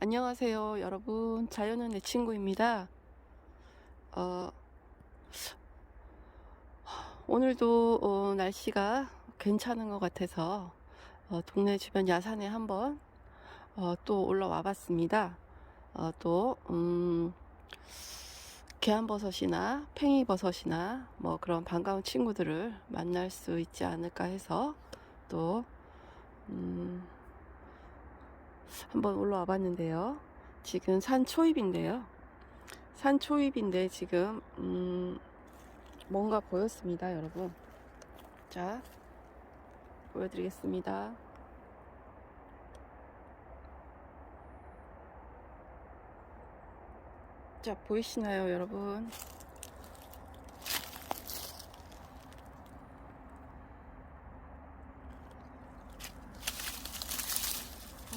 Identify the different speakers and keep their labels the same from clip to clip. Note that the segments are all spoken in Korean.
Speaker 1: 안녕하세요, 여러분. 자연은 내 친구입니다. 어, 오늘도 어, 날씨가 괜찮은 것 같아서 어, 동네 주변 야산에 한번 어, 또 올라와 봤습니다. 어, 또 음, 계안버섯이나 팽이버섯이나 뭐 그런 반가운 친구들을 만날 수 있지 않을까 해서 또 음, 한번 올라와 봤는데요. 지금 산 초입인데요. 산 초입인데 지금 음, 뭔가 보였습니다, 여러분. 자, 보여드리겠습니다. 자, 보이시나요, 여러분?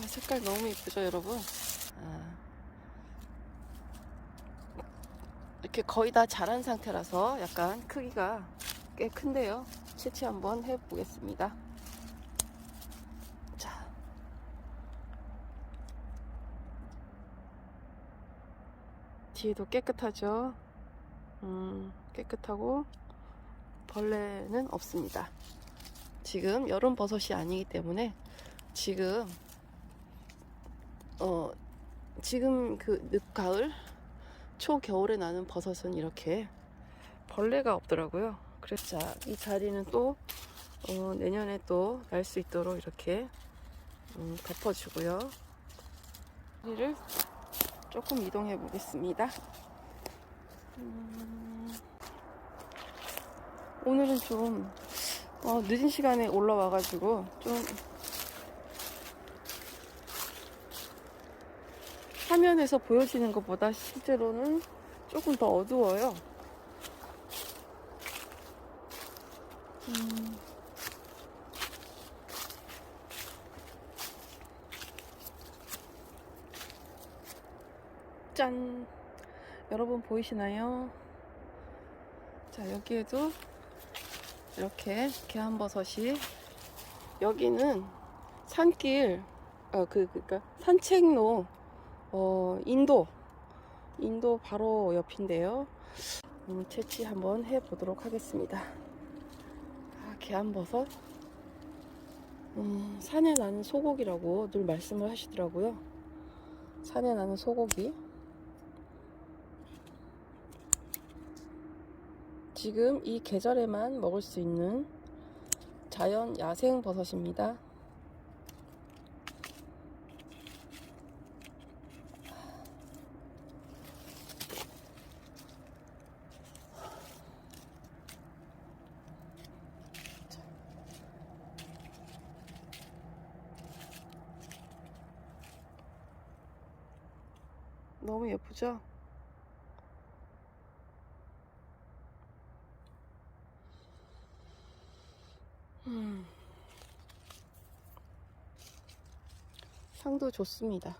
Speaker 1: 아, 색깔 너무 예쁘죠, 여러분? 아, 이렇게 거의 다 자란 상태라서 약간 크기가 꽤 큰데요. 채취 한번 해보겠습니다. 자. 뒤에도 깨끗하죠? 음, 깨끗하고 벌레는 없습니다. 지금 여름 버섯이 아니기 때문에 지금 어 지금 그 늦가을 초겨울에 나는 버섯은 이렇게 벌레가 없더라고요. 그래서 자, 이 자리는 또 어, 내년에 또 날 수 있도록 이렇게 음, 덮어주고요. 자리를 조금 이동해 보겠습니다. 음, 오늘은 좀 어, 늦은 시간에 올라와가지고 좀 화면에서 보여지는 것보다 실제로는 조금 더 어두워요. 음. 짠! 여러분 보이시나요? 자, 여기에도 이렇게 계안버섯이 여기는 산길, 어, 그, 그니까 산책로 어, 인도, 인도 바로 옆인데요. 음, 채취 한번 해보도록 하겠습니다. 아, 계안버섯. 음, 산에 나는 소고기라고 늘 말씀을 하시더라고요. 산에 나는 소고기. 지금 이 계절에만 먹을 수 있는 자연 야생 버섯입니다. 너무 예쁘죠? 음. 향도 좋습니다.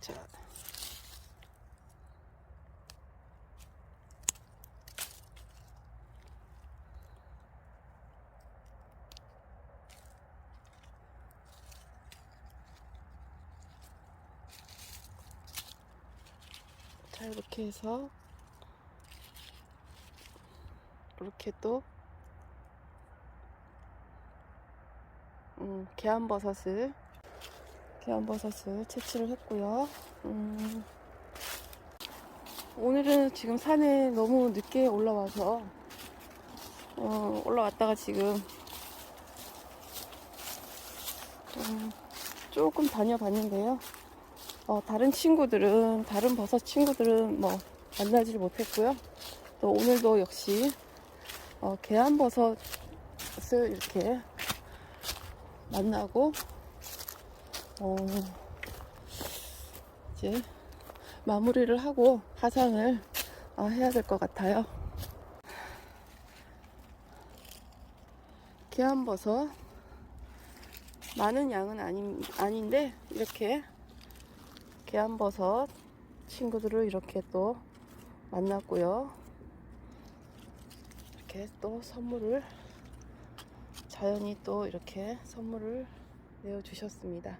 Speaker 1: 자. 자, 이렇게 해서 이렇게 또 음, 계안버섯을 계안버섯을 채취를 했고요. 음, 오늘은 지금 산에 너무 늦게 올라와서 어, 올라왔다가 지금 음, 조금 다녀봤는데요. 어, 다른 친구들은 다른 버섯 친구들은 뭐 만나지를 못했고요. 또 오늘도 역시 어, 계안버섯을 이렇게 만나고 어, 이제 마무리를 하고 하산을 어, 해야 될 것 같아요. 계안버섯 많은 양은 아닌, 아닌데 이렇게 계안버섯 친구들을 이렇게 또 만났고요. 이렇게 또 선물을 자연이 또 이렇게 선물을 내어주셨습니다.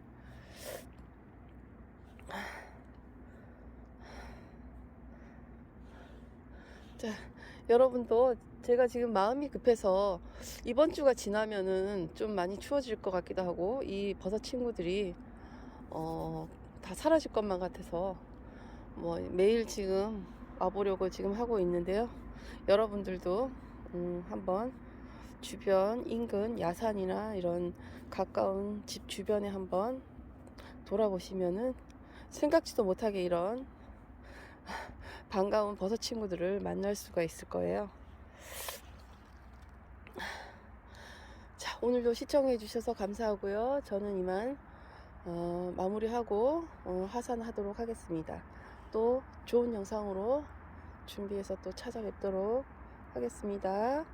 Speaker 1: 자, 여러분도 제가 지금 마음이 급해서 이번 주가 지나면은 좀 많이 추워질 것 같기도 하고 이 버섯 친구들이 어, 다 사라질 것만 같아서 뭐 매일 지금 와보려고 지금 하고 있는데요. 여러분들도 음, 한번 주변 인근 야산이나 이런 가까운 집 주변에 한번 돌아보시면은 생각지도 못하게 이런 반가운 버섯 친구들을 만날 수가 있을 거예요. 자, 오늘도 시청해 주셔서 감사하고요. 저는 이만 어, 마무리하고 어, 하산하도록 하겠습니다. 또 좋은 영상으로 준비해서 또 찾아뵙도록 하겠습니다.